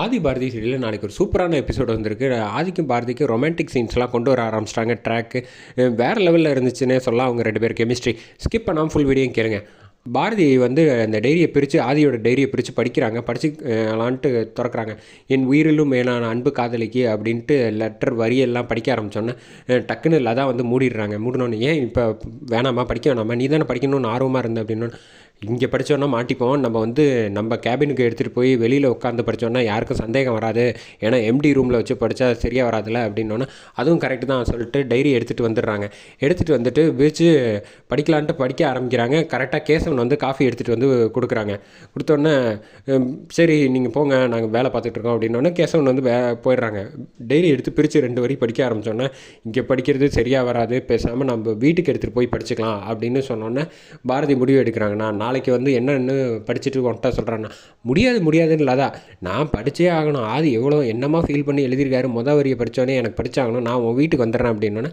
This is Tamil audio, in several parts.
ஆதி பாரதி சீரியலில் நாளைக்கு ஒரு சூப்பரான எபிசோடு வந்திருக்கு. ஆதிக்கும் பாரதிக்கும் ரொமான்டிக் சீன்ஸ்லாம் கொண்டு வர ஆரம்பிச்சிட்டாங்க. ட்ராக்கு வேறு லெவலில் இருந்துச்சுன்னே சொல்லலாம் அவங்க ரெண்டு பேர் கெமிஸ்ட்ரி ஸ்கிப் பண்ணாமல் ஃபுல் வீடியோ கேளுங்க. பாரதி வந்து அந்த டைரியை பிரித்து ஆதியோட டைரியை பிரித்து படிக்கிறாங்க. படிச்சுலான்ட்டு திறக்கிறாங்க. என் உயிரிலும் மேலான அன்பு காதலிக்கு அப்படின்ட்டு லெட்டர் வரியெல்லாம் படிக்க ஆரம்பித்தோன்னே டக்குன்னு லதா வந்து மூடிடுறாங்க. மூடினோன்னு ஏன் இப்போ வேணாமா? படிக்க வேணாமா? நீ தானே படிக்கணும்னு ஆர்வமாக இருந்த அப்படின்னு இங்கே படித்தோன்னா மாட்டிப்போம். நம்ம வந்து நம்ம கேபினுக்கு எடுத்துகிட்டு போய் வெளியில் உட்காந்து படித்தோன்னா யாருக்கும் சந்தேகம் வராது. ஏன்னா எம்டி ரூமில் வச்சு படித்தா சரியாக வராதுல்ல அப்படின்னோன்னா அதுவும் கரெக்டு தான் சொல்லிட்டு டைரி எடுத்துகிட்டு வந்துடுறாங்க. எடுத்துகிட்டு வந்துட்டு விரிச்சு படிக்கலான்ட்டு படிக்க ஆரம்பிக்கிறாங்க. கரெக்டாக கேசவன் வந்து காஃபி எடுத்துகிட்டு வந்து கொடுக்குறாங்க. கொடுத்தோன்னே சரி நீங்கள் போங்க நாங்கள் வேலை பார்த்துட்ருக்கோம் அப்படின்னோன்னே அப்படின்னோடனே கேசவன் வந்து வே போயிடுறாங்க. டைரி எடுத்து பிரித்து ரெண்டு வரி படிக்க ஆரம்பித்தோன்னே இங்கே படிக்கிறது சரியாக வராது. பேசாமல் நம்ம வீட்டுக்கு எடுத்துகிட்டு போய் படிச்சுக்கலாம். அப்படின்னு சொன்னோன்னே பாரதி முடிவு எடுக்கிறாங்க. நான் நாளைக்கு வந்து என்னன்னு படிச்சுட்டு ஒன்ட்ட சொல்கிறேன்னா முடியாது முடியாதுன்னு இல்லாதா? நான் படித்தே ஆகணும். ஆதி எவ்வளோ என்னமா ஃபீல் பண்ணி எழுதியிருக்காரு. முத வரியை படித்தோடனே எனக்கு படிச்சாகணும். நான் உன் வீட்டுக்கு வந்துடுறேன். அப்படின்னோன்னே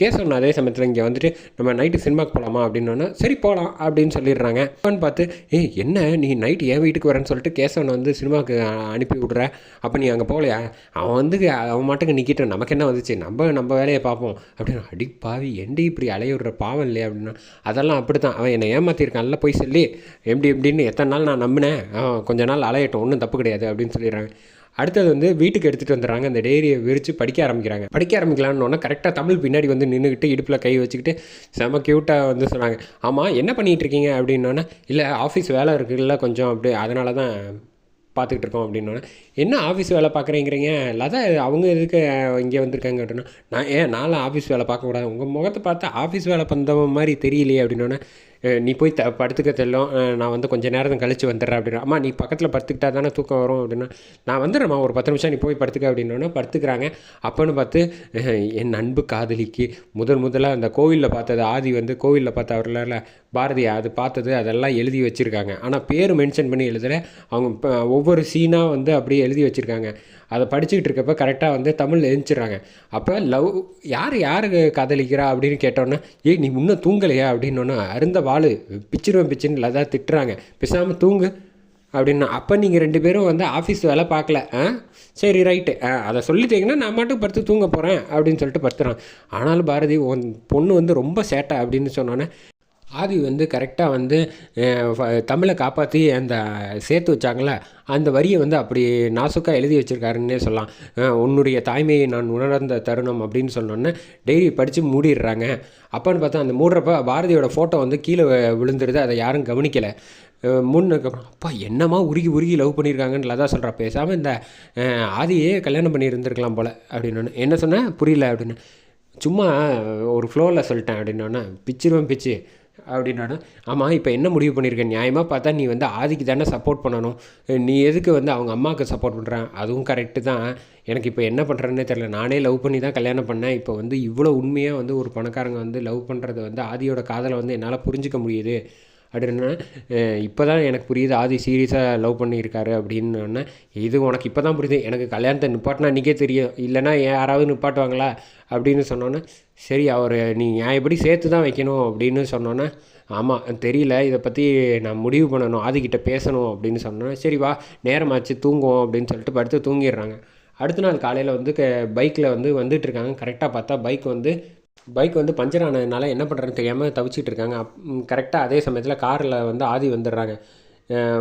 கேசவன் அதே சமயத்தில் இங்கே வந்துட்டு நம்ம நைட்டு சினிமாக்கு போகலாமா அப்படின்னோன்னே சரி போகலாம் அப்படின்னு சொல்லிடுறாங்க. அப்போன்னு பார்த்து ஏ என்ன? நீ நைட்டு என் வீட்டுக்கு வரேன்னு சொல்லிட்டு கேசவன் வந்து சினிமாவுக்கு அனுப்பி விட்ற? அப்போ நீ அங்கே போகலையா? அவன் வந்து அவன் மாட்டுக்கு நிற்கிட்டான் நமக்கு என்ன வந்துச்சு? நம்ம நம்ம வேலையை பார்ப்போம். அப்படின்னு அடி பாவி எண்டி இப்படி அலைய விடுற பாவம் இல்லையா? அப்படின்னா அதெல்லாம் அப்படி தான் அவன் என்னை ஏமாற்றிருக்கான்ல போய் சொல்லி எப்படி எப்படின்னு எத்தனை நாள் நான் நம்பினேன். கொஞ்ச நாள் அலையட்டும் ஒன்றும் தப்பு கிடையாது அப்படின்னு சொல்லிடுறாங்க. அடுத்தது வந்து வீட்டுக்கு எடுத்துகிட்டு வந்துடுறாங்க. அந்த டைரியை விரித்து படிக்க ஆரம்பிக்கிறாங்க. படிக்க ஆரம்பிக்கலான்னு கரெக்டாக தமிழ் பின்னாடி வந்து நின்றுக்கிட்டு இடுப்பில் கை வச்சுக்கிட்டு செம க்யூட்டாக வந்து சொன்னாங்க ஆமாம் என்ன பண்ணிகிட்டு இருக்கீங்க? அப்படின்னோன்னா இல்லை ஆஃபீஸ் வேலை இருக்குல்ல கொஞ்சம். அப்படி அதனால தான் பார்த்துக்கிட்டு இருக்கோம் அப்படின்னோடனே என்ன ஆஃபீஸ் வேலை பார்க்குறீங்கிறீங்க லதா அவங்க எதுக்கு இங்கே வந்திருக்காங்க? அப்படின்னா நான் ஏன் நானும் ஆஃபீஸ் வேலை பார்க்கக்கூடாது. உங்கள் முகத்தை பார்த்தா ஆஃபீஸ் வேலை பண்ணுற மாதிரி தெரியலையே. அப்படின்னோடனே நீ போய் த படுத்துக்க தெல்லும் நான் வந்து கொஞ்சம் நேரம் கழிச்சு வந்துடுறேன் அப்படின்னா அம்மா நீ பக்கத்தில் படுத்துக்கிட்டா தானே தூக்கம் வரும் அப்படின்னா நான் வந்துடுறேம்மா ஒரு பத்து நிமிஷம் நீ போய் படுத்துக்க அப்படின்னோடனே படுத்துக்கிறாங்க. அப்போன்னு பார்த்து என் அன்பு காதலிக்கு முதல் முதலாக அந்த கோவிலில் பார்த்தது ஆதி வந்து கோவிலில் பார்த்த அவர்களால் பாரதி அது பார்த்தது அதெல்லாம் எழுதி வச்சுருக்காங்க. ஆனால் பேர் மென்ஷன் பண்ணி எழுதலை. அவங்க ஒவ்வொரு சீனாக வந்து அப்படியே எழுதி வச்சுருக்காங்க. அதை படிச்சுக்கிட்டு இருக்கப்ப கரெக்டாக வந்து தமிழ் எழுந்திடுறாங்க அப்போ லவ் யார் யார் காதலிக்கிறா அப்படின்னு கேட்டோன்னே ஏய் நீ இன்னும் தூங்கலையா? அப்படின்னோன்னே அருந்த வாள் பிச்சிருவேன் பிச்சின்னு லதா திட்டுறாங்க. பேசாமல் தூங்கு. அப்படின்னா அப்போ நீங்கள் ரெண்டு பேரும் வந்து ஆஃபீஸ் வேலை பார்க்கல. ஆ? சரி ரைட்டு ஆ அதை சொல்லிட்டீங்கன்னா நான் மட்டும் படுத்து தூங்க போகிறேன் அப்படின்னு சொல்லிட்டு படுத்துறான். ஆனாலும் பாரதி உன் பொண்ணு வந்து ரொம்ப சேட்டை அப்படின்னு சொன்னோன்னே ஆதி வந்து கரெக்டாக வந்து தமிழை காப்பாற்றி அந்த சேர்த்து வச்சாங்களே அந்த வரியை வந்து அப்படி நாசுக்காக எழுதி வச்சுருக்காருன்னே சொல்லலாம். உன்னுடைய தாய்மையை நான் உணர்ந்த தருணம் அப்படின்னு சொன்னோன்னே டெய்லி படித்து மூடிடுறாங்க. அப்போன்னு பார்த்தா அந்த மூடுறப்ப பாரதியோட ஃபோட்டோ வந்து கீழே விழுந்துருது. அதை யாரும் கவனிக்கலை. முன்னுக்கப்புறம் அப்பா என்னமா உருகி உருகி லவ் பண்ணியிருக்காங்கன்னு லதா சொல்கிறா பேசாமல் இந்த ஆதியே கல்யாணம் பண்ணி இருந்திருக்கலாம் போல் அப்படின்னு என்ன சொன்னேன் புரியல அப்படின்னு. சும்மா ஒரு ஃப்ளோவில் சொல்லிட்டேன் அப்படின்னோடனே பிச்சிருவேன் பிச்சு. அப்படின்னா ஆமாம் இப்போ என்ன முடிவு பண்ணியிருக்க நியாயமாக பார்த்தா நீ வந்து ஆதிக்கு தானே சப்போர்ட் பண்ணணும். நீ எதுக்கு வந்து அவங்க அம்மாவுக்கு சப்போர்ட் பண்ணுறேன் அதுவும் கரெக்டு தான். எனக்கு இப்போ என்ன பண்ணுறேன்னே தெரில நானே லவ் பண்ணி தான் கல்யாணம் பண்ணேன். இப்போ வந்து இவ்வளோ உண்மையாக வந்து ஒரு பணக்காரங்க வந்து லவ் பண்ணுறது வந்து ஆதியோட காதலை வந்து என்னால் புரிஞ்சுக்க முடியுது. அப்படின்னா இப்போ தான் எனக்கு புரியுது ஆதி சீரியஸாக லவ் பண்ணியிருக்காரு அப்படின்னு இது உனக்கு இப்போ தான் புரியுது எனக்கு கல்யாணத்தை நிப்பாட்டினா அன்றைக்கே தெரியும் இல்லைன்னா யாராவது நிப்பாட்டுவாங்களா அப்படின்னு சொன்னோன்னே சரி அவர் நீ நியாயப்படி சேர்த்து தான் வைக்கணும் அப்படின்னு சொன்னோன்னே ஆமாம் தெரியல இதை பற்றி நான் முடிவு பண்ணணும் ஆதிக்கிட்ட பேசணும் அப்படின்னு சொன்னோன்னே சரி வா நேரமாச்சு தூங்குவோம் அப்படின்னு சொல்லிட்டு படுத்து தூங்கிடுறாங்க. அடுத்த நாள் காலையில் வந்து க பைக்கில் வந்து வந்துட்டுருக்காங்க கரெக்டாக பார்த்தா பைக் வந்து பைக் வந்து பஞ்சர் ஆனதுனால என்ன பண்ணுறதுன்னு தெரியாமல் தவிச்சிட்டு இருக்காங்க. கரெக்டாக அதே சமயத்தில் காரில் வந்து ஆதி வந்துடுறாங்க.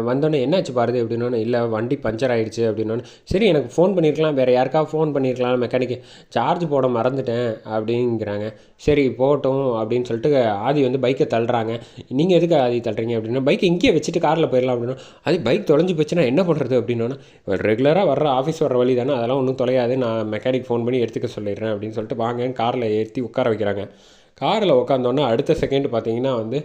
வந்தோடனே என்னாச்சு பாரதி அப்படின்னோன்னு இல்லை வண்டி பஞ்சர் ஆயிடுச்சு அப்படின்னோடனே சரி எனக்கு ஃபோன் பண்ணியிருக்கலாம் வேறு யாருக்காவது ஃபோன் பண்ணியிருக்கலாம் மெக்கானிக்கு சார்ஜ் போட மறந்துட்டேன் அப்படிங்கிறாங்க. சரி போகட்டும் அப்படின்னு சொல்லிட்டு ஆதி வந்து பைக்கை தள்ளுறாங்க. நீங்கள் எதுக்கு ஆதி தள்ளுறீங்க? அப்படின்னா பைக் இங்கேயே வச்சுட்டு காரில் போயிடலாம் அப்படின்னா அது பைக் தொலைஞ்சு போச்சுன்னா என்ன பண்ணுறது அப்படின்னோன்னா ரெகுலராக வர்ற ஆஃபீஸ் வர வழி தானே அதெல்லாம் ஒன்றும் தொலையாது. நான் மெக்கானிக் ஃபோன் பண்ணி எடுத்துக்க சொல்லிடுறேன் அப்படின்னு சொல்லிட்டு வாங்க காரில் ஏற்றி உட்கார வைக்கிறாங்க. காரில் உட்காந்தோன்னே அடுத்த செகண்ட் பார்த்தீங்கன்னா வந்து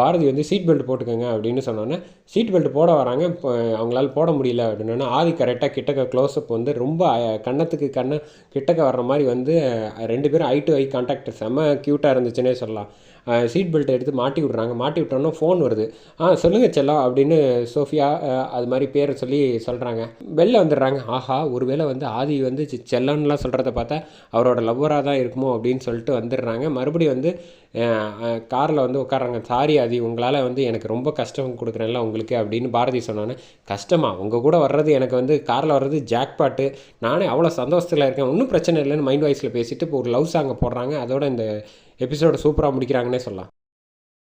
பாரதி வந்து சீட் பெல்ட் போட்டுக்கோங்க அப்படின்னு சொன்னோன்னே சீட் பெல்ட் போட வராங்க இப்போ அவங்களால போட முடியல அப்படின்னா ஆதி கரெக்டாக கிட்டக்க க்ளோஸ்அப் வந்து ரொம்ப கண்ணத்துக்கு கன்னத்துக்கு கண்ணு கிட்டக்க வர்ற மாதிரி வந்து ரெண்டு பேரும் ஐ டு ஐ கான்டாக்ட் செம்ம க்யூட்டாக இருந்துச்சுன்னே சொல்லலாம். சீட் பெல்ட் எடுத்து மாட்டி விட்றாங்க. மாட்டி விட்டோன்னே ஃபோன் வருது. ஆ சொல்லுங்கள் செல்லா அப்படின்னு சோஃபியா அது மாதிரி பேரை சொல்லி சொல்கிறாங்க வெளில வந்துடுறாங்க. ஆஹா ஒருவேளை வந்து ஆதி வந்து செல்லன்லாம் சொல்கிறத பார்த்தா அவரோட லவ்வராக தான் இருக்குமோ? அப்படின்னு சொல்லிட்டு வந்துடுறாங்க. மறுபடியும் வந்து வந்து காரில் வந்து உட்காராங்க சாரி ஆதி உங்களால் வந்து எனக்கு ரொம்ப கஷ்டம் கொடுக்குறேன்ல உங்களுக்கு அப்படின்னு பாரதி சொன்னோன்னே கஷ்டமா? உங்கள் கூட வர்றது எனக்கு வந்து காரில் வர்றது ஜாக் பாட்டு. நானே அவ்வளோ சந்தோஷத்தில் இருக்கேன். ஒன்றும் பிரச்சனை இல்லைன்னு மைண்ட் வாய்ஸில் பேசிட்டு இப்போ ஒரு லவ் சாங்கை போடுறாங்க. அதோட இந்த எபிசோட சூப்பராக முடிக்கிறாங்கன்னே சொல்லலாம்.